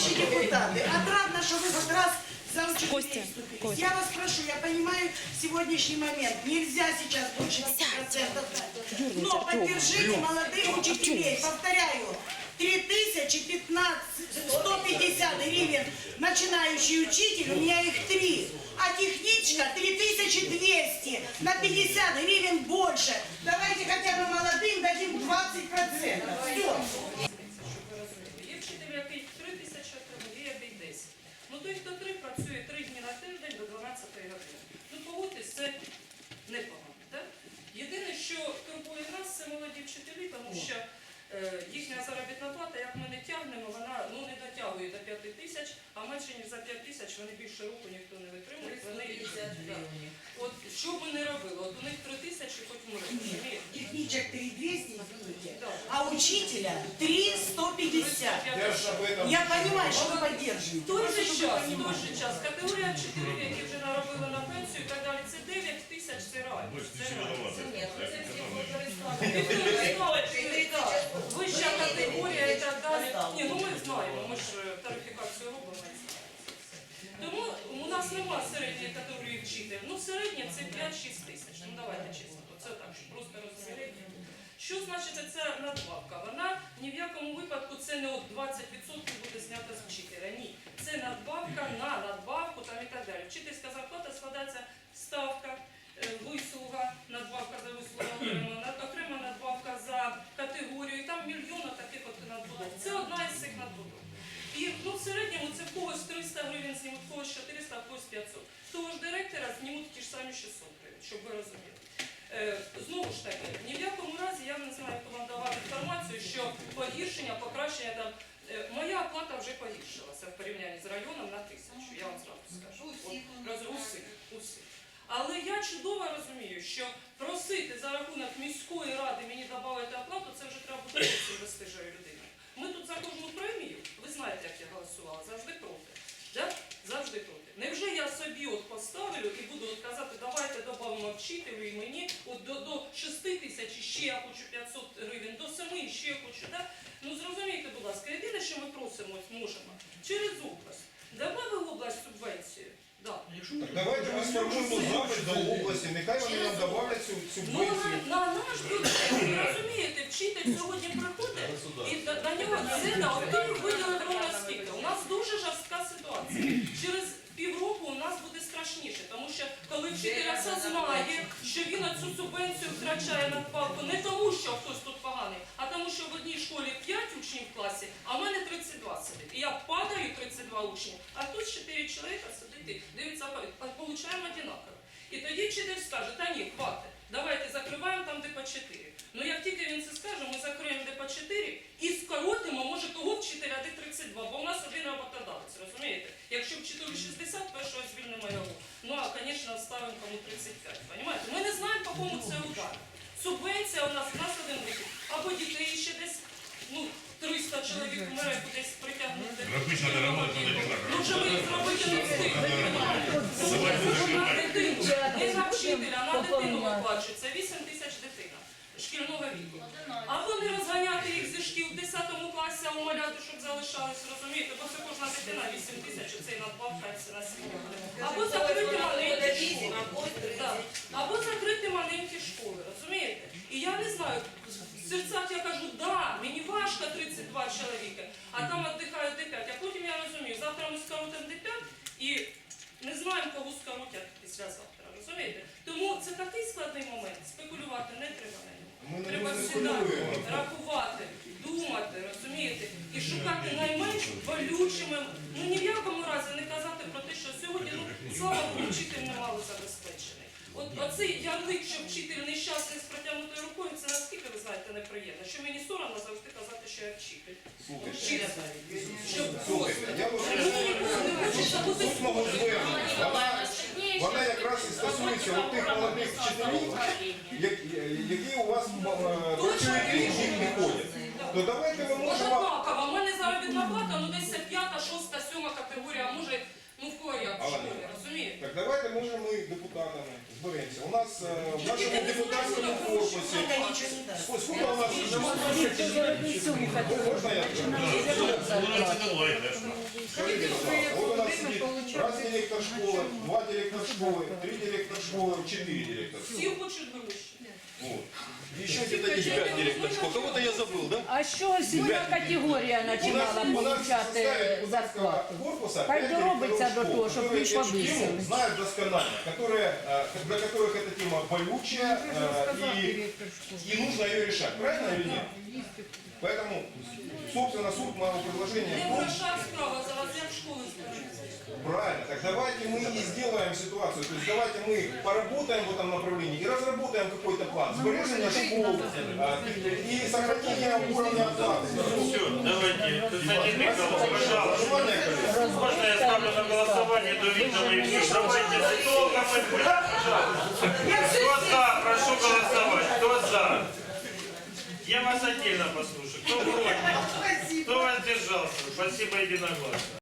Товарищи депутаты, отрадно, что вы хоть раз за учителей Костя. Костя. Я вас прошу, я понимаю сегодняшний момент. Нельзя сейчас больше 5% дать. Но поддержите молодых учителей. Повторяю, 3015, 150 гривен начинающий учитель, у меня их три. А техничка 3200, на 50 гривен больше. Години. Ну погодьтесь, це непогано. Так? Єдине, що турбує нас, це молоді вчителі, тому що е, їхня заробітна плата, як ми не тягнемо, вона ну, не дотягує до 5 тисяч, а менше ніж за 5 тисяч вони більше року ніхто не витримує. Вони, да. От що б ми не робили, от у них 3 тисячі хоч ми. Техничек 3200, извините, Да. Учителя 3150. Я Я понимаю, что вы поддерживаете. В той же час, той же час, категорія вчителів, які вже наробили на пенсію і так далі, це 9 тисяч, це реально. Це реально. Ніхто не так. Вища категорія і так далі. Ні, ну ми знаємо, ми ж е, тарифікацію робимо. Тому у нас нема середньої категорії вчителів. Ну, середня це 5-6 тисяч. Ну давайте чесно, то це так, щоб просто розуміти. Що значить ця надбавка? Вона ні в якому випадку це не от 20% буде знята з вчителя. Ні. Це надбавка на надбавку там і так далі. Вчительська зарплата складається ставка, е, вислуга, надбавка за вислугу окремо, окрема надбавка за категорію, і там мільйон таких от надбудов. Це одна із цих надбудов. І ну, в середньому це в когось 300 гривень знімуть, в когось 400, а в когось 500. Того ж директора знімуть ті ж самі 600 гривень, щоб ви розуміли. Е, знову ж таки, ні в якому разі я не знаю, хто вам давав інформацію, що погіршення, покращення там. е, Моя оплата вже погіршилася в порівнянні з районом на тисячу, я вам зразу скажу. От, усіх, усіх. Але я чудово розумію, що просити за рахунок міської ради мені додати оплату, це вже треба зовсім безстижою людиною. Ми тут за кожну премію, ви знаєте, як я голосувала, завжди проти. Да? Завжди проти. Невже я собі от поставлю і буду от казати, давайте додамо вчителю і мені от до, до 6 тисяч ще я хочу 500 гривень, до 7 ще хочу. Да? Ну зрозумійте, будь ласка, єдине, що ми просимо, ось можемо, через область. Добавили в область субвенцію. Да. Так давайте ми сформуємо запит до області, нехай вони нам добавлять цю Ну, субвенцію. на, на наш бюджет, ви розумієте, вчитель сьогодні приходить, і до нього це на один виділили ровно скільки. У нас дуже жорстка ситуація. Через півроку у нас буде страшніше, тому що коли вчитель осознає, що він цю субвенцію втрачає надбавку не тому, що хтось тут що в одній школі 5 учнів в класі, а в мене 32 сидить. І я падаю 32 учні, а тут 4 чоловіка сидить, і дивиться, получаємо одинаково. І тоді вчитель скаже, та ні, хватить, давайте закриваємо там, де по 4. Ну як тільки він це скаже, ми закриємо де по 4 і скоротимо, може, того вчителя де 32, бо у нас один роботодавець, розумієте? Якщо вчителю 60, першого звільнимо його. Ну а, звісно, ставимо кому 35, розумієте? Ми не знаємо, по кому це удар. Субвенція у нас, у нас один вихід. Або дітей ще десь, ну, 300 чоловік вмирає, кудись притягнути. Графічна робота. Ну, вже ми їх зробити не встигли. На дитину, не на вчителя, на дитину виплачується 8 тисяч дитина шкільного віку. Або не розганяти їх зі шкіл в 10 класі, а умоляти, щоб залишались, розумієте, бо це кожна дитина 8 тисяч, це і надбавка, і все на світі. Або закрити маленькі школи. Або закрити маленькі школи, розумієте? І я не знаю, в серцях я кажу, да, мені важко 32 чоловіка, а там віддихають Д5. А потім я розумію, завтра ми скоротимо Д5 і не знаємо, кого скоротять післязавтра, розумієте? Тому це такий складний момент, спекулювати не треба на ньому. Треба сідати, рахувати, думати, розумієте, і шукати найменш болючими. Ну ні в якому разі не казати про те, що сьогодні, ну слава Богу, вчитель немало забезпечений. От оцей ярлик, що вчитель нещасний з протягнутою рукою, це наскільки ви знаєте неприємно. Що мені соромно завжди казати, що я вчитель. Слухайте, Чесно. Щоб слухайте, я вас Мені ніколи не хочеться бути звернення. Вона, вона якраз і стосується от тих молодих вчителів, як- які у вас е, працюють інші не ходять. То давайте ми Може можемо. однаково, у мене заробітна плата, ну десь це п'ята, шоста, сьома категорія, а може, ну в кого як в школі? Так давайте може ми депутатами зберемося. У нас е, в нашому депутатському корпусі. Ось скільки у нас можна я Давайте, Вона це давай, Скажите, пожалуйста, вот у нас сидит раз директор школы, два директора школы, три директора школы, четыре директора Всі школы. хочуть гроші. Вот. Еще где-то есть пять директор школ. Кого-то я забыл, да? А що сьогодні категорія У нас, починала у нас в получати составе депутатского зарплату? корпуса Хай пять доробиться директоров до школ, того, щоб которые більш эту тему повисили. знают досконально, которые, э, для которых эта тема болючая э, и, и нужно ее решать. Правильно или нет? Поэтому, собственно, суть моего предложения Не в в грошах справа, зараз як школи збираються. Правильно. Так давайте мы и сделаем ситуацию. То есть давайте мы поработаем в этом направлении и разработаем какой-то план. Сбережения школ а, и сохранения уровня оплаты. Все, давайте, Константин Михайлович, пожалуйста. Можно я ставлю на голосование до видного и все? Давайте долго мы... За? Прошу голосовать. Вас отдельно послушаю. Кто против? Кто воздержался? Спасибо единогласно.